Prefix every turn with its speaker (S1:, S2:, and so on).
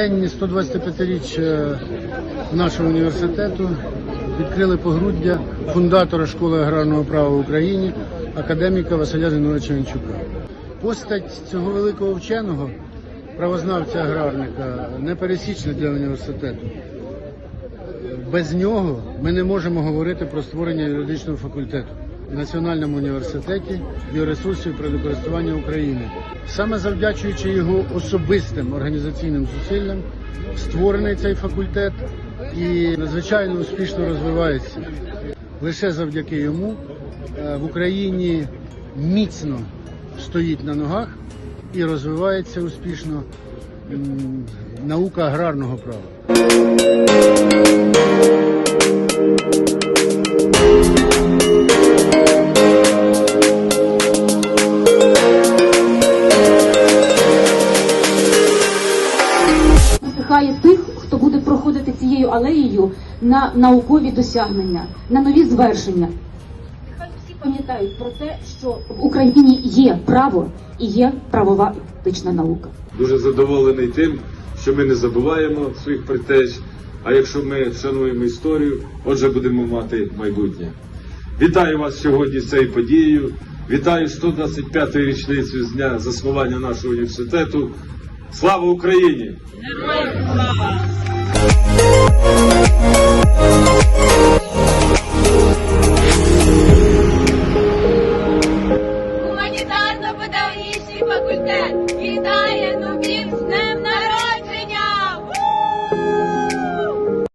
S1: День 125-річчя нашого університету відкрили погруддя фундатора школи аграрного права в Україні, академіка Василя Зиновича Янчука. Постать цього великого вченого, правознавця аграрника, непересічна для університету. Без нього ми не можемо говорити про створення юридичного факультету Національному університеті біоресурсів природокористування України. Саме завдячуючи його особистим організаційним зусиллям, створений цей факультет і надзвичайно успішно розвивається. Лише завдяки йому е, в Україні міцно стоїть на ногах і розвивається успішно наука аграрного права.
S2: Надихає тих, хто буде проходити цією алеєю на наукові досягнення, на нові звершення. Хай всі пам'ятають про те, що в Україні є право і є правова етична наука.
S3: Дуже задоволений тим, що ми не забуваємо своїх предтеч, а якщо ми шануємо історію, отже будемо мати майбутнє. Вітаю вас сьогодні з цією подією. Вітаю 125-ю річницю з дня заснування нашого університету. Слава Україні!
S4: Гуманітарно-педагогічний факультет.